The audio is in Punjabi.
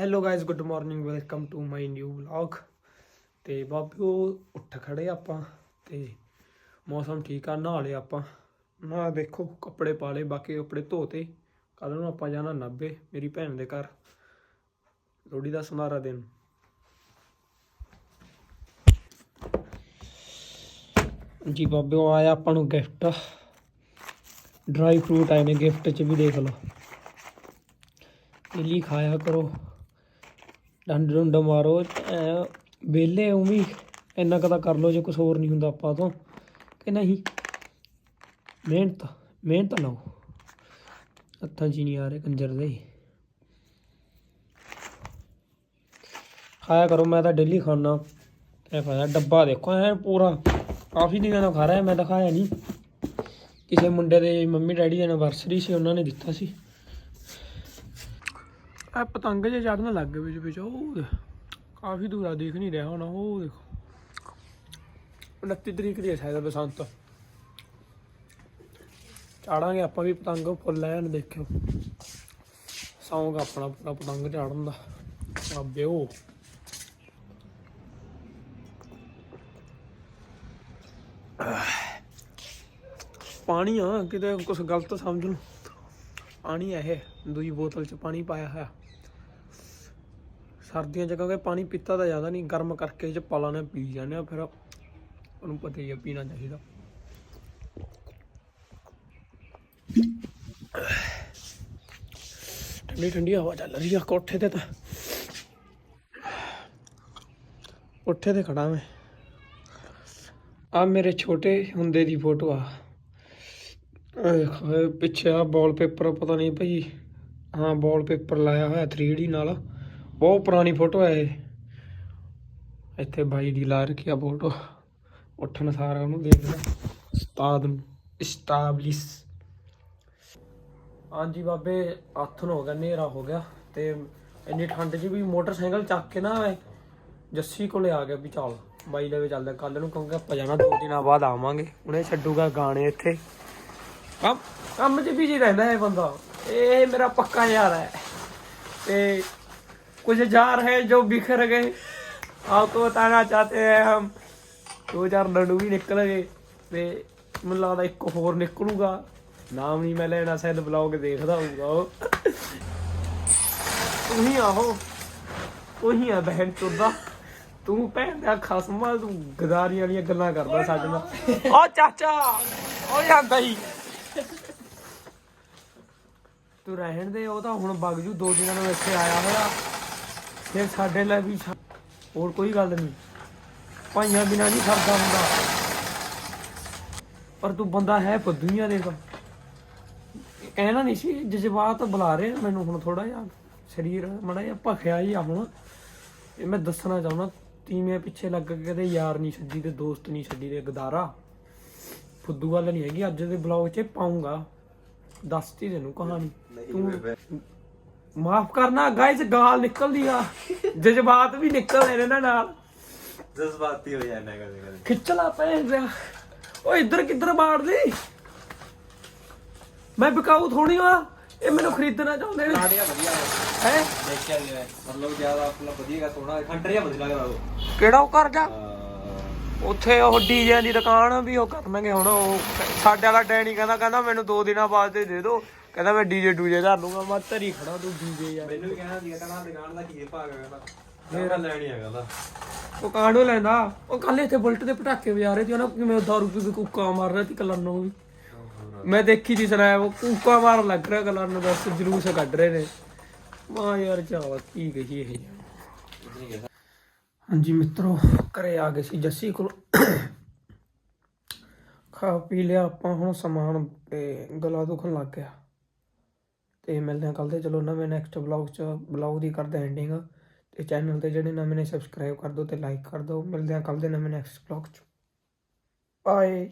Hello guys good morning welcome to my new vlog ਤੇ ਬਾਬਿਓ, ਉੱਠ ਖੜੇ ਆਪਾਂ ਤੇ ਮੌਸਮ ਠੀਕ ਆ, ਨਹਾ ਲਿਆ ਆਪਾਂ। ਨਾ ਦੇਖੋ, ਕੱਪੜੇ ਪਾ ਲਏ, ਬਾਕੀ ਕੱਪੜੇ ਧੋਤੇ। ਕੱਲ ਨੂੰ ਆਪਾਂ ਜਾਣਾ ਨਾਭੇ, ਮੇਰੀ ਭੈਣ ਦੇ ਘਰ। ਲੋਹੜੀ ਦਾ ਸਮਾਰਾ ਦਿਨ। ਜੀ ਬਾਬਿਓ ਆਇਆ ਆਪਾਂ ਨੂੰ ਗਿਫਟ ਡਰਾਈ ਫਰੂਟ ਆਏ ਨੇ ਗਿਫਟ ਚ ਵੀ ਦੇਖ ਲਓ। ਇਲੀ ਖਾਇਆ ਕਰੋ। ਡੰਡ ਡੁੰਡ ਮਾਰੋ ਵਿਹਲੇ ਉਮੀ ਇੰਨਾ ਕਦਾ ਕਰ ਲਓ, ਜੇ ਕੁਝ ਹੋਰ ਨਹੀਂ ਹੁੰਦਾ ਆਪਾਂ ਤੋਂ। ਕਿ ਨਹੀਂ? ਮਿਹਨਤ ਮਿਹਨਤ ਲਾਓ। ਹੱਥਾਂ 'ਚ ਨਹੀਂ ਆ ਰਹੇ ਕੰਜਰ ਦੇ। ਖਾਇਆ ਕਰੋ, ਮੈਂ ਤਾਂ ਡੇਲੀ ਖਾਣਾ ਇਹ ਖਾਇਆ, ਡੱਬਾ ਦੇਖੋ, ਐ ਪੂਰਾ। ਕਾਫੀ ਦਿਨਾਂ ਦਾ ਖਾ ਰਿਹਾ, ਮੈਂ ਤਾਂ ਖਾਇਆ ਨਹੀਂ। ਕਿਸੇ ਮੁੰਡੇ ਦੇ ਮੰਮੀ ਡੈਡੀ ਦੀ ਐਨਵਰਸਰੀ ਸੀ, ਉਹਨਾਂ ਨੇ ਦਿੱਤਾ ਸੀ। ਆ ਪਤੰਗ ਜੇ ਚੜਨ ਲੱਗ ਗਏ ਵਿੱਚ ਵਿੱਚ। ਉਹ ਕਾਫੀ ਦੂਰ ਆ ਦੇਖ ਨਹੀਂ ਰਿਹਾ ਹੁਣ, ਉਹ ਦੇਖੋ। 29 ਤਰੀਕ ਦੀ ਹੈ ਸ਼ਾਇਦ ਬਸੰਤ। ਚਾੜਾਂਗੇ ਆਪਾਂ ਵੀ ਪਤੰਗ ਫੁੱਲ ਲੈਣ, ਦੇਖਿਓ। ਸੌਂਗ ਆਪਣਾ ਪੂਰਾ ਪਤੰਗ ਚਾੜਨ ਦਾ। ਆਬਿਓ ਪਾਣੀ ਆ, ਕਿਤੇ ਕੁਝ ਗਲਤ ਸਮਝ ਲਓ। ਪਾਣੀ ਆ ਇਹ ਦੂਜੀ ਬੋਤਲ ਚ ਪਾਣੀ ਪਾਇਆ ਹੋਇਆ। ਸਰਦੀਆਂ ਚ ਕਿਉਂਕਿ ਪਾਣੀ ਪੀਤਾ ਤਾਂ ਜ਼ਿਆਦਾ ਨਹੀਂ, ਗਰਮ ਕਰਕੇ ਚ ਪਾ ਲਾਣੇ ਪੀ ਜਾਂਦੇ ਆ, ਫਿਰ ਉਹਨੂੰ ਪਤਾ ਹੀ ਆ ਪੀਣਾ ਚਾਹੀਦਾ। ਠੰਡੀ ਠੰਡੀ ਹਵਾ ਚੱਲ ਰਹੀ ਆ, ਕੋਠੇ ਤੇ ਤਾਂ। ਕੋਠੇ ਤੇ ਖੜਾ ਮੈਂ। ਆ ਮੇਰੇ ਛੋਟੇ ਹੁੰਦੇ ਦੀ ਫੋਟੋ ਆ। ਪਿੱਛੇ ਆ ਵਾਲਪੇਪਰ ਪਤਾ ਨਹੀਂ ਭਾਈ, ਹਾਂ ਵਾਲਪੇਪਰ ਲਾਇਆ ਹੋਇਆ 3D ਨਾਲ। ਬਹੁਤ ਪੁਰਾਣੀ ਫੋਟੋ ਹੈ ਇਹ। ਇੱਥੇ ਬਾਈ ਦੀ ਲਾ ਰੱਖੀ ਆ ਫੋਟੋ। ਉੱਠਣ ਸਾਰਾ ਉਹਨੂੰ ਦੇਖ ਉਸਤਾਦ ਨੂੰ। ਇਸਟੈਬਲਿਸ਼ ਹਾਂਜੀ ਬਾਬੇ ਆਥਨ ਹੋ ਗਿਆ, ਹਨੇਰਾ ਹੋ ਗਿਆ ਤੇ ਇੰਨੀ ਠੰਡ 'ਚ ਵੀ ਮੋਟਰਸਾਈਕਲ ਚੱਕ ਕੇ ਨਾ ਜੱਸੀ ਕੋਲੇ ਆ ਗਿਆ ਵੀ ਚੱਲ, ਬਾਈ ਲਵੇ ਚੱਲਦਾ। ਕੱਲ ਨੂੰ ਕਹੂੰਗਾ ਆਪਾਂ ਜਾਣਾ, ਦੋ ਦਿਨਾਂ ਬਾਅਦ ਆਵਾਂਗੇ। ਉਹਨੇ ਛੱਡੂਗਾ ਗਾਣੇ ਇੱਥੇ। ਕੰਮ ਕੰਮ 'ਚ ਬਿਜ਼ੀ ਰਹਿੰਦਾ ਹੈ ਬੰਦਾ। ਇਹ ਮੇਰਾ ਪੱਕਾ ਯਾਰ ਹੈ। ਤੇ कुछ जार है जो बिखर गए आपको बताना चाहते हैं हम ਦੋ ਚਾਰ ਲੰਡੂ ਵੀ ਨਿਕਲ ਗਏ ਤੇ ਮੈਨੂੰ ਲੱਗਦਾ ਇੱਕ ਹੋਰ ਨਿਕਲੂਗਾ ਨਾਮ ਨਹੀਂ ਮੈਂ ਲੈਣਾ ਸ਼ਾਇਦ ਬਲੌਗ ਦੇਖਦਾ ਹੋਊਗਾ ਉਹ ਤੂੰ ਹੀ ਆਹੋ ਤੂੰ ਹੀ ਆ ਬਹਿਨ ਚੋਦਾ ਤੂੰ ਭੈਣ ਦਾ ਖਸਮਾ ਤੂੰ ਗਦਾਰੀਆਂ ਵਾਲੀਆਂ ਗੱਲਾਂ ਕਰਦਾ ਸਾਡੇ ਨਾਲ ਓ ਚਾਚਾ ਓ ਜਾਂਦਾ ਹੀ ਤੂੰ ਰਹਿਣ ਦੇ ਉਹ ਤਾਂ ਹੁਣ ਵਗ ਜੂ ਦੋ ਦਿਨਾਂ ਨੂੰ ਇੱਥੇ ਆਇਆ ਹੋਇਆ ਫਿਰ ਸਾਡੇ ਲਈ ਵੀ ਹੋਰ ਕੋਈ ਗੱਲ ਨਹੀਂ। ਭਾਈਆਂ ਬਿਨਾ ਨਹੀਂ ਸਰਦਾ ਹੁੰਦਾ। ਪਰ ਤੂੰ ਬੰਦਾ ਹੈ ਫੁੱਦੂਆਂ ਦੇ ਤਾਂ। ਕਹਿਣਾ ਨਹੀਂ ਸੀ ਜਜ਼ਬਾਤ ਬੁਲਾ ਰਹੇ ਮੈਨੂੰ ਹੁਣ ਥੋੜਾ ਜਿਹਾ। ਸਰੀਰ ਮੜਾ ਜਿਹਾ ਭਖਿਆ ਹੀ ਆ ਹੁਣ। ਇਹ ਮੈਂ ਦੱਸਣਾ ਚਾਹੁੰਦਾ ਤੀਵੇਂ ਪਿੱਛੇ ਲੱਗ ਕੇ ਕਦੇ ਯਾਰ ਨਹੀਂ ਛੱਡੀ ਤੇ ਦੋਸਤ ਨਹੀਂ ਛੱਡੀ ਤੇ ਗਦਾਰਾ। ਫੁੱਦੂ ਗੱਲ ਨਹੀਂ ਹੈਗੀ ਅੱਜ ਦੇ ਬਲੌਗ 'ਚ ਪਾਉਂਗਾ। ਦੱਸਤੀ ਤੈਨੂੰ ਕਹਾਣੀ। ਤੂੰ ਮਾਫ ਕਰਨਾ ਗਾਇਸ ਗਾਲ ਨਿਕਲਦੀ ਆ ਜਜ਼ਬਾਤ ਵੀ ਨਿਕਲਦੇ ਨੇ ਇਹਨਾਂ ਨਾਲ। ਜਜ਼ਬਾਤੀ ਹੋ ਜਾਂਦਾ ਕਦੇ ਕਦੇ। ਖਿੱਚ ਲਾ ਭੈਣ ਰਿਆ ਓ ਇੱਧਰ ਕਿੱਧਰ ਮਾਰਦੀ ਮੈਂ ਬਿਕਾਊ ਥੋੜੀ ਆ ਇਹ ਮੈਨੂੰ ਖਰੀਦਣਾ ਚਾਹੁੰਦੇ ਨੇ। ਸਾੜੀਆਂ ਵਧੀਆ ਹੈ? ਦੇਖਿਆ ਗਿਆ ਮਤਲਬ ਜ਼ਿਆਦਾ ਆਪਣਾ ਵਧੀਆ ਸੋਹਣਾ। ਖੰਡਰੀਆ ਵਧੀਆ ਲੱਗਦਾ ਉਹ। ਕਿਹੜਾ ਉਹ ਕਰ ਜਾ? ਉੱਥੇ ਉਹ ਡੀਜੇ ਦੀ ਦੁਕਾਨ ਵੀ ਉਹ ਕਰਨਗੇ ਹੁਣ ਉਹ। ਸਾਡੇ ਵਾਲਾ ਡੈਡੀ ਕਹਿੰਦਾ ਕਹਿੰਦਾ ਮੈਨੂੰ ਦੋ ਦਿਨਾਂ ਬਾਅਦ ਤੇ ਦੇ ਦਿਓ। ਕਹਿੰਦਾ ਮੈਂ ਡੀਜੇ ਡੂਜੇ ਧਰ ਲੂੰਗਾ ਮੈਂ ਧਰੀ ਖੜਾ ਤੂੰ ਡੀਜੇ ਯਾਰ। ਮੈਨੂੰ ਵੀ ਕਹਿਣਾ ਸੀਗਾ ਕਹਿੰਦਾ ਦੁਕਾਨ ਦਾ ਕੀ ਭਾਗ ਹੈਗਾ ਮੇਰਾ ਲੈਣੀ ਹੈਗਾ ਦਾ ਉਹ ਕਾਂਡੋ ਲੈਂਦਾ? ਉਹ ਕੱਲ ਇੱਥੇ ਬੁਲਟ ਦੇ ਪਟਾਕੇ ਵਜਾ ਰਹੇ ਸੀ ਉਹਨਾਂ ਕਿਵੇਂ ਦਾਰੂ ਪੀ ਕੇ ਕੁੱਕਾ ਮਾਰ ਰਿਹਾ ਸੀ ਕਲਰ ਨੂੰ ਵੀ। ਮੈਂ ਦੇਖੀ ਦੀ ਸਨੈਪ ਉਹ ਕੂਕਾ ਮਾਰਨ ਲੱਗ ਰਿਹਾ ਕਲਰ ਨੂੰ ਬਸ ਜਲੂਸ ਕੱਢ ਰਹੇ ਨੇ। ਮਾ ਯਾਰ ਚਾਵਾ ਕੀ ਕਹੀ ਇਹ ਹਾਂਜੀ ਮਿੱਤਰੋ ਘਰੇ ਆ ਗਏ ਸੀ ਜੱਸੀ ਕੋਲ। ਖਾ ਪੀ ਲਿਆ ਆਪਾਂ ਹੁਣ ਸਮਾਨ ਤੇ ਗਲਾ ਦੁਖਣ ਲੱਗ ਗਿਆ। ਤੇ ਮਿਲਦੇ ਹਾਂ ਕੱਲ ਤੇ ਚਲੋ ਨਵੇਂ ਨੈਕਸਟ ਵਲੌਗ ਚ ਵਲੌਗ ਦੀ ਕਰਦੇ ਐਂਡਿੰਗ ਤੇ ਚੈਨਲ ਤੇ ਜਿਹੜੇ ਨਵੇਂ ਨੇ ਸਬਸਕ੍ਰਾਈਬ ਕਰ ਦਿਓ ਤੇ ਲਾਈਕ ਕਰ ਦਿਓ। ਮਿਲਦੇ ਹਾਂ ਕੱਲ ਦੇ ਨਵੇਂ ਨੈਕਸਟ ਵਲੌਗ ਚ। ਬਾਏ